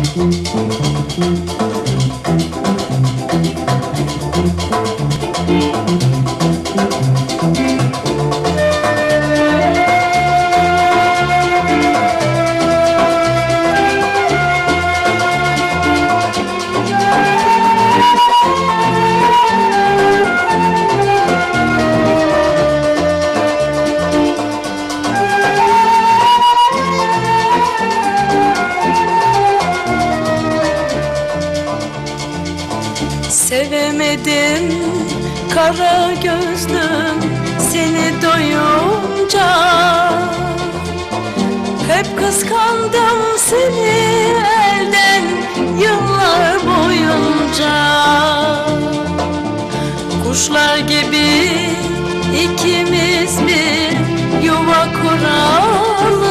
Thank you. Sevemedim kara gözlüm seni doyunca. Hep kıskandım seni elden yıllar boyunca. Kuşlar gibi ikimiz bir yuva kuralım.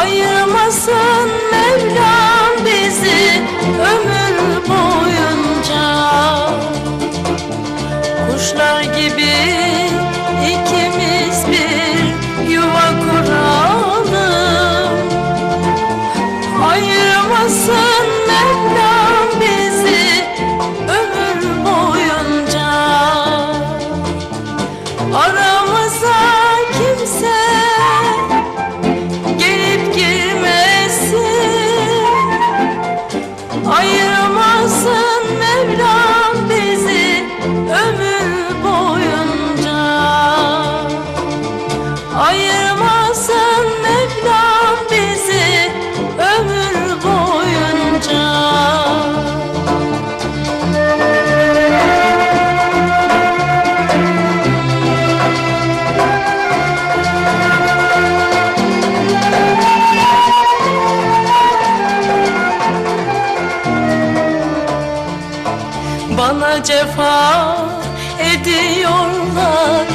Ayırmasın Mevlam bizi ömür boyunca Kuşlar gibi ikimiz bir yuva kuralım. Ayırmasın Mevlam bizi ömür boyunca. Aramıza kimse gelip girmesin. Ayırmasın Bana cefa ediyorlar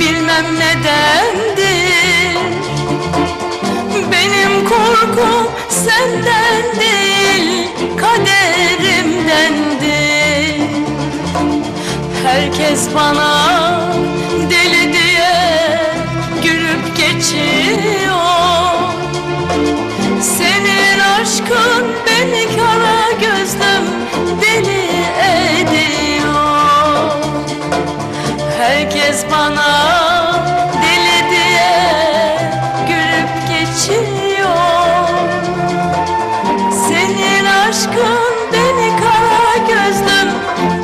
bilmem nedendir. Benim korkum senden değil kaderimdendir. Herkes bana Herkes bana deli diye gülüp geçiyor. Senin aşkın beni kara gözlüm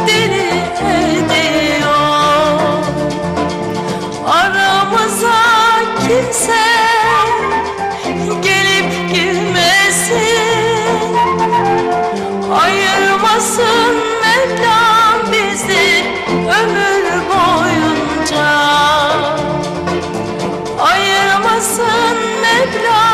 deli ediyor. Aramıza kimse gelip girmesin. Ayırmasın Mevlam bizi ömür утра.